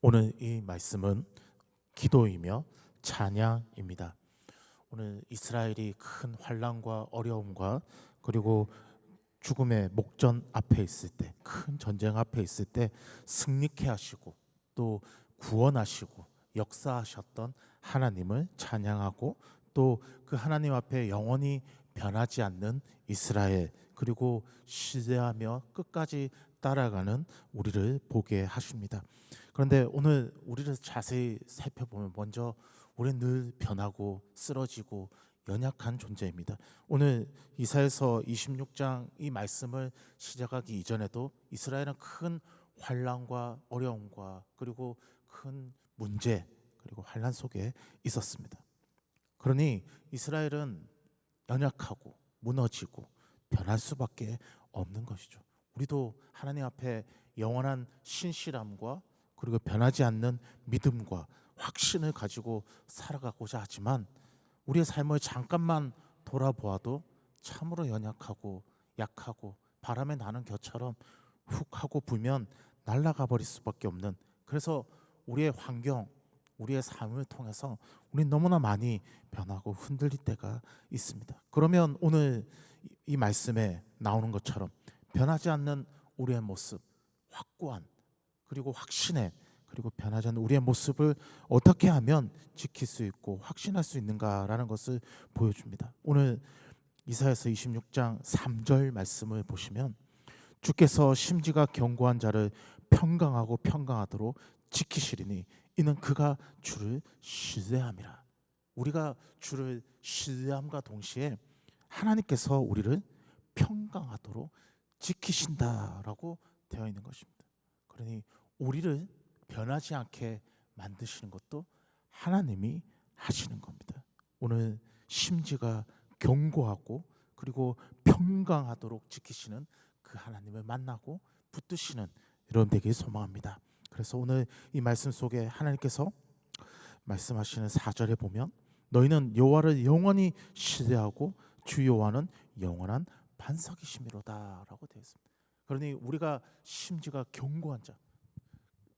오늘 이 말씀은 기도이며 찬양입니다. 오늘 이스라엘이 큰 환란과 어려움과 그리고 죽음의 목전 앞에 있을 때, 큰 전쟁 앞에 있을 때 승리케 하시고 또 구원하시고 역사하셨던 하나님을 찬양하고 또 그 하나님 앞에 영원히 변하지 않는 이스라엘 그리고 신뢰하며 끝까지 따라가는 우리를 보게 하십니다. 그런데 오늘 우리를 자세히 살펴보면 먼저 우리는 늘 변하고 쓰러지고 연약한 존재입니다. 오늘 이사에서 26장 이 말씀을 시작하기 이전에도 이스라엘은 큰 환란과 어려움과 그리고 큰 문제 그리고 환란 속에 있었습니다. 그러니 이스라엘은 연약하고 무너지고 변할 수밖에 없는 것이죠. 우리도 하나님 앞에 영원한 신실함과 그리고 변하지 않는 믿음과 확신을 가지고 살아가고자 하지만 우리의 삶을 잠깐만 돌아보아도 참으로 연약하고 약하고 바람에 나는 겨처럼 훅 하고 불면 날아가 버릴 수밖에 없는 그래서 우리의 환경, 우리의 삶을 통해서 우리는 너무나 많이 변하고 흔들릴 때가 있습니다. 그러면 오늘 이- 이 말씀에 나오는 것처럼 변하지 않는 우리의 모습, 확고한 그리고 확신의 그리고 변하지 않는 우리의 모습을 어떻게 하면 지킬 수 있고 확신할 수 있는가라는 것을 보여줍니다. 오늘 이사야서 26장 3절 말씀을 보시면 주께서 심지가 견고한 자를 평강하고 평강하도록 지키시리니 이는 그가 주를 신뢰함이라. 우리가 주를 신뢰함과 동시에 하나님께서 우리를 평강하도록 지키신다라고 되어 있는 것입니다. 그러니 우리를 변하지 않게 만드시는 것도 하나님이 하시는 겁니다. 오늘 심지가 견고하고 그리고 평강하도록 지키시는 그 하나님을 만나고 붙드시는 여러분 되길 소망합니다. 그래서 오늘 이 말씀 속에 하나님께서 말씀하시는 4절에 보면 너희는 여호와를 영원히 신뢰하고 주 여호와는 영원한 반석이심이로다라고 되어 있습니다. 그러니 우리가 심지가 견고한 자,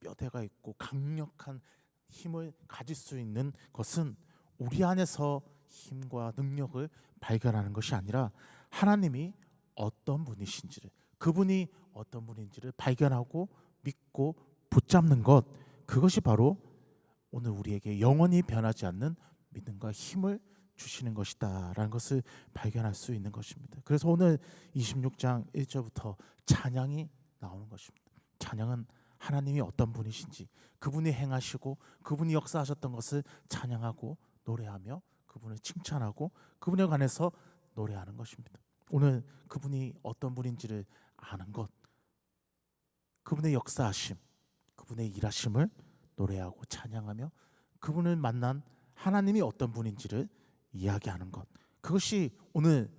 뼈대가 있고 강력한 힘을 가질 수 있는 것은 우리 안에서 힘과 능력을 발견하는 것이 아니라 하나님이 어떤 분이신지를 그분이 어떤 분인지를 발견하고 믿고 붙잡는 것 그것이 바로 오늘 우리에게 영원히 변하지 않는 믿음과 힘을 주시는 것이다라는 것을 발견할 수 있는 것입니다. 그래서 오늘 26장 1절부터 찬양이 나오는 것입니다. 찬양은 하나님이 어떤 분이신지 그분이 행하시고 그분이 역사하셨던 것을 찬양하고 노래하며 그분을 칭찬하고 그분에 관해서 노래하는 것입니다. 오늘 그분이 어떤 분인지를 아는 것 그분의 역사하심 그분의 일하심을 노래하고 찬양하며 그분을 만난 하나님이 어떤 분인지를 이야기하는 것 그것이 오늘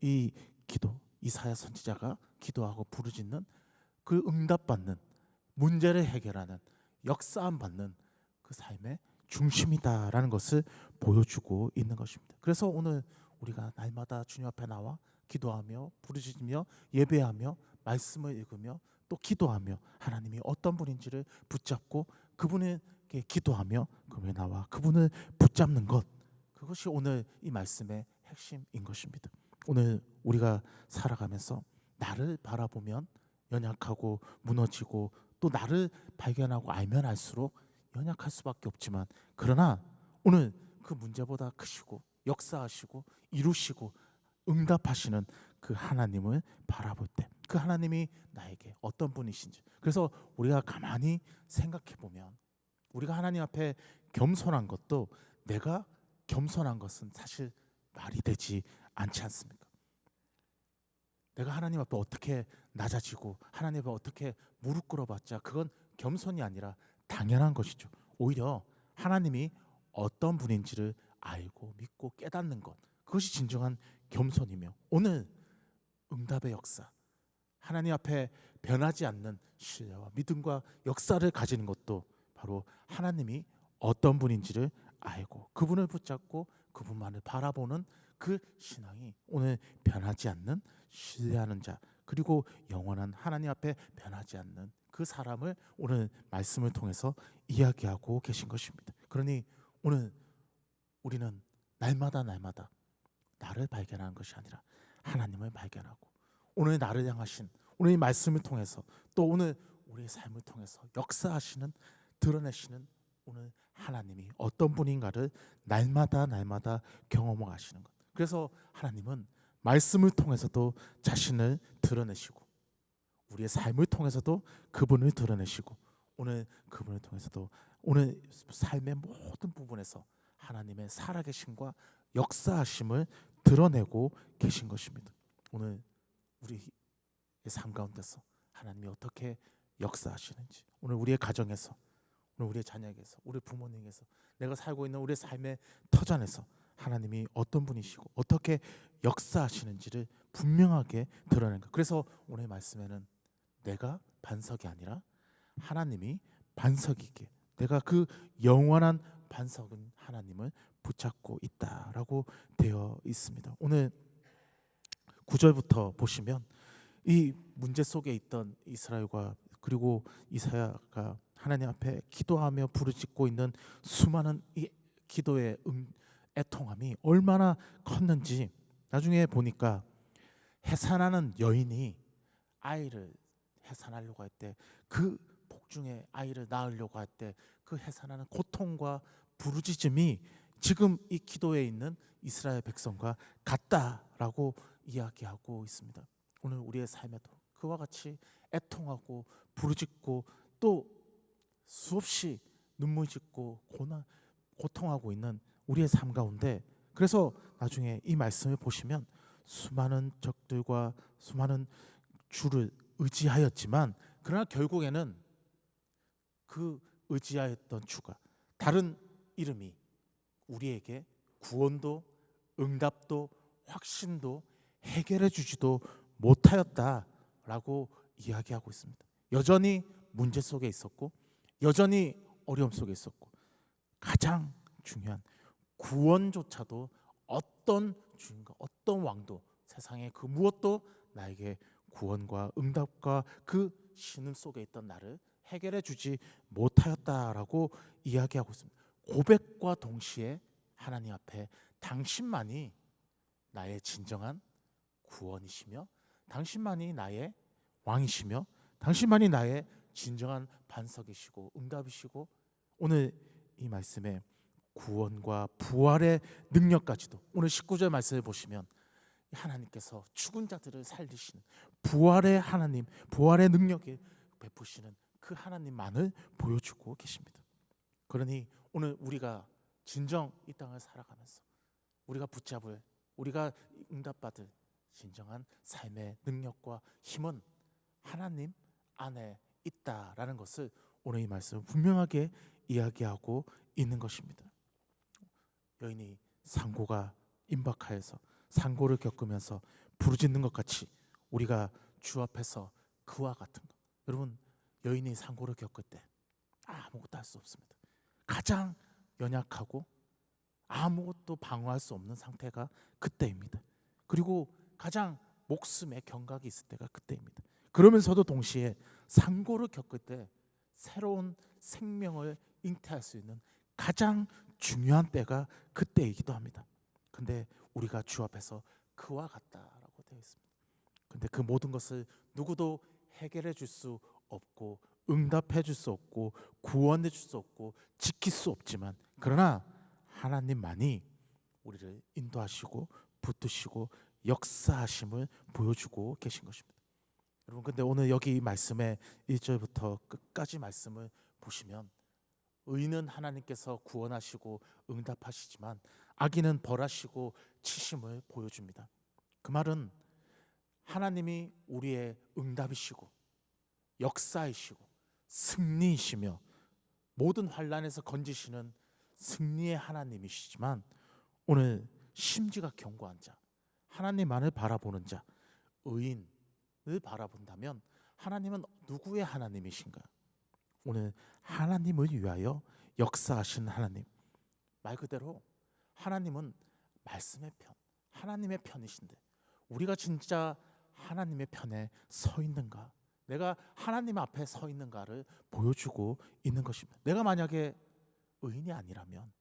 이 기도 이사야 선지자가 기도하고 부르짖는 그 응답받는 문제를 해결하는 역사함 받는 그 삶의 중심이다라는 것을 보여주고 있는 것입니다. 그래서 오늘 우리가 날마다 주님 앞에 나와 기도하며 부르짖으며 예배하며 말씀을 읽으며 또 기도하며 하나님이 어떤 분인지를 붙잡고 그분에게 기도하며 그분에 나와 그분을 붙잡는 것 그것이 오늘 이 말씀의 핵심인 것입니다. 오늘 우리가 살아가면서 나를 바라보면 연약하고 무너지고 또 나를 발견하고 알면 알수록 연약할 수밖에 없지만 그러나 오늘 그 문제보다 크시고 역사하시고 이루시고 응답하시는 그 하나님을 바라볼 때 그 하나님이 나에게 어떤 분이신지 그래서 우리가 가만히 생각해 보면 우리가 하나님 앞에 겸손한 것도 내가 겸손한 것은 사실 말이 되지 않지 않습니까? 내가 하나님 앞에 어떻게 낮아지고 하나님 앞에 어떻게 무릎 꿇어봤자 그건 겸손이 아니라 당연한 것이죠. 오히려 하나님이 어떤 분인지를 알고 믿고 깨닫는 것 그것이 진정한 겸손이며 오늘 응답의 역사 하나님 앞에 변하지 않는 신뢰와 믿음과 역사를 가지는 것도 바로 하나님이 어떤 분인지를 알고 그분을 붙잡고 그분만을 바라보는 그 신앙이 오늘 변하지 않는 신뢰하는 자 그리고 영원한 하나님 앞에 변하지 않는 그 사람을 오늘 말씀을 통해서 이야기하고 계신 것입니다. 그러니 오늘 우리는 날마다 날마다 나를 발견하는 것이 아니라 하나님을 발견하고 오늘 나를 향하신 오늘 이 말씀을 통해서 또 오늘 우리의 삶을 통해서 역사하시는 드러내시는 오늘 하나님이 어떤 분인가를 날마다 날마다 경험하시는 것. 그래서 하나님은 말씀을 통해서도 자신을 드러내시고 우리의 삶을 통해서도 그분을 드러내시고 오늘 그분을 통해서도 오늘 삶의 모든 부분에서 하나님의 살아계심과 역사하심을 드러내고 계신 것입니다. 오늘 우리의 삶 가운데서 하나님이 어떻게 역사하시는지 오늘 우리의 가정에서 우리의 자녀에게서 우리 부모님에게서 내가 살고 있는 우리의 삶의 터전에서 하나님이 어떤 분이시고 어떻게 역사하시는지를 분명하게 드러낸 것. 그래서 오늘 말씀에는 내가 반석이 아니라 하나님이 반석이게 내가 그 영원한 반석은 하나님을 붙잡고 있다라고 되어 있습니다. 오늘 9절부터 보시면 이 문제 속에 있던 이스라엘과 그리고 이사야가 하나님 앞에 기도하며 부르짖고 있는 수많은 이 기도의 음, 애통함이 얼마나 컸는지 나중에 보니까 해산하는 여인이 아이를 해산하려고 할 때 그 복중에 아이를 낳으려고 할 때 그 해산하는 고통과 부르짖음이 지금 이 기도에 있는 이스라엘 백성과 같다라고 이야기하고 있습니다. 오늘 우리의 삶에도 그와 같이 애통하고 부르짖고 또 수없이 눈물 짓고 고난 고통하고 있는 우리의 삶 가운데 그래서 나중에 이 말씀을 보시면 수많은 적들과 수많은 주를 의지하였지만 그러나 결국에는 그 의지하였던 주가 다른 이름이 우리에게 구원도 응답도 확신도 해결해 주지도 못하였다라고 이야기하고 있습니다. 여전히 문제 속에 있었고 여전히 어려움 속에 있었고 가장 중요한 구원조차도 어떤 주인과 어떤 왕도 세상의 그 무엇도 나에게 구원과 응답과 그 신음 속에 있던 나를 해결해 주지 못하였다라고 이야기하고 있습니다. 고백과 동시에 하나님 앞에 당신만이 나의 진정한 구원이시며 당신만이 나의 왕이시며 당신만이 나의 진정한 반석이시고 응답이시고 오늘 이 말씀에 구원과 부활의 능력까지도 오늘 19절 말씀을 보시면 하나님께서 죽은 자들을 살리시는 부활의 하나님, 부활의 능력을 베푸시는 그 하나님만을 보여주고 계십니다. 그러니 오늘 우리가 진정 이 땅을 살아가면서 우리가 붙잡을 우리가 응답받을 진정한 삶의 능력과 힘은 하나님 안에 있다라는 것을 오늘 이 말씀은 분명하게 이야기하고 있는 것입니다. 여인이 상고가 임박하여서 상고를 겪으면서 부르짖는 것 같이 우리가 주 앞에서 그와 같은 것. 여러분 여인이 상고를 겪을 때 아무것도 할 수 없습니다. 가장 연약하고 아무것도 방어할 수 없는 상태가 그때입니다. 그리고 가장 목숨에 경각이 있을 때가 그때입니다. 그러면서도 동시에 상고를 겪을 때 새로운 생명을 잉태할 수 있는 가장 중요한 때가 그때이기도 합니다. 근데 우리가 주 앞에서 그와 같다라고 되어 있습니다. 근데 그 모든 것을 누구도 해결해 줄 수 없고 응답해 줄 수 없고 구원해 줄 수 없고 지킬 수 없지만 그러나 하나님만이 우리를 인도하시고 붙드시고 역사하심을 보여주고 계신 것입니다. 여러분 근데 오늘 여기 말씀의 1절부터 끝까지 말씀을 보시면 의는 하나님께서 구원하시고 응답하시지만 악인은 벌하시고 치심을 보여줍니다. 그 말은 하나님이 우리의 응답이시고 역사이시고 승리이시며 모든 환란에서 건지시는 승리의 하나님이시지만 오늘 심지가 견고한 자, 하나님만을 바라보는 자, 의인을 바라본다면 하나님은 누구의 하나님이신가? 오늘 하나님을 위하여 역사하신 하나님. 말 그대로 하나님은 말씀의 편, 하나님의 편이신데 우리가 진짜 하나님의 편에 서 있는가? 내가 하나님 앞에 서 있는가를 보여주고 있는 것입니다. 내가 만약에 의인이 아니라면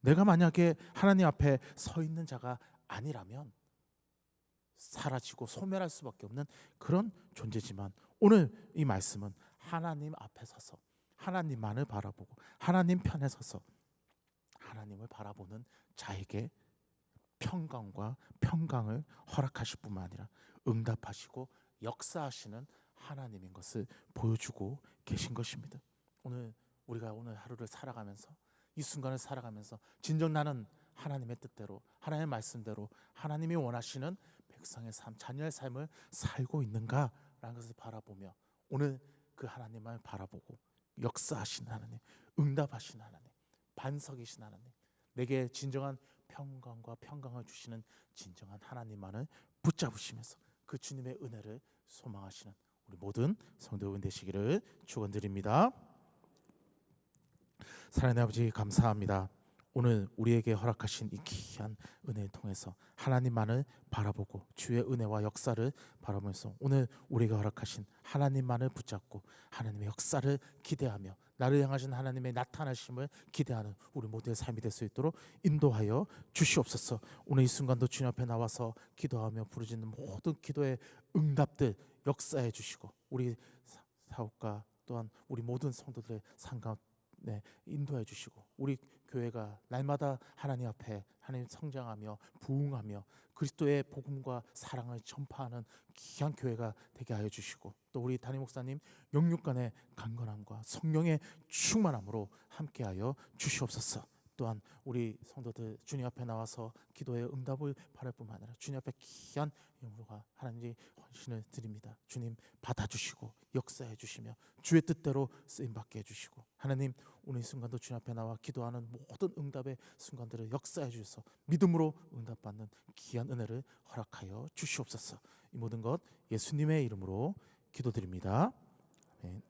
내가 만약에 하나님 앞에 서 있는 자가 아니라면 사라지고 소멸할 수밖에 없는 그런 존재지만 오늘 이 말씀은 하나님 앞에 서서 하나님만을 바라보고 하나님 편에 서서 하나님을 바라보는 자에게 평강과 평강을 허락하실 뿐만 아니라 응답하시고 역사하시는 하나님인 것을 보여주고 계신 것입니다. 오늘 우리가 오늘 하루를 살아가면서 이 순간을 살아가면서 진정 나는 하나님의 뜻대로 하나님의 말씀대로 하나님이 원하시는 백성의 삶, 자녀의 삶을 살고 있는가라는 것을 바라보며 오늘 그 하나님을 바라보고 역사하신 하나님, 응답하신 하나님, 반석이신 하나님, 내게 진정한 평강과 평강을 주시는 진정한 하나님만을 붙잡으시면서 그 주님의 은혜를 소망하시는 우리 모든 성도분 되시기를 축원드립니다. 사랑하는 아버지 감사합니다. 오늘 우리에게 허락하신 이 귀한 은혜를 통해서 하나님만을 바라보고 주의 은혜와 역사를 바라보면서 오늘 우리가 허락하신 하나님만을 붙잡고 하나님의 역사를 기대하며 나를 향하신 하나님의 나타나심을 기대하는 우리 모두의 삶이 될 수 있도록 인도하여 주시옵소서. 오늘 이 순간도 주님 앞에 나와서 기도하며 부르짖는 모든 기도의 응답들 역사해 주시고 우리 사- 사업가 또한 우리 모든 성도들의 상가 네, 인도해 주시고 우리 교회가 날마다 하나님 앞에 하나님 성장하며 부흥하며 그리스도의 복음과 사랑을 전파하는 귀한 교회가 되게 하여 주시고 또 우리 담임 목사님 영육간의 강건함과 성령의 충만함으로 함께하여 주시옵소서. 또한 우리 성도들 주님 앞에 나와서 기도의 응답을 바랄 뿐만 아니라 주님 앞에 귀한 영으로가 하나님의 헌신을 드립니다. 주님 받아주시고 역사해 주시며 주의 뜻대로 쓰임 받게 해주시고 하나님 오늘 이 순간도 주님 앞에 나와 기도하는 모든 응답의 순간들을 역사해 주셔서 믿음으로 응답받는 귀한 은혜를 허락하여 주시옵소서. 이 모든 것 예수님의 이름으로 기도드립니다. 아멘.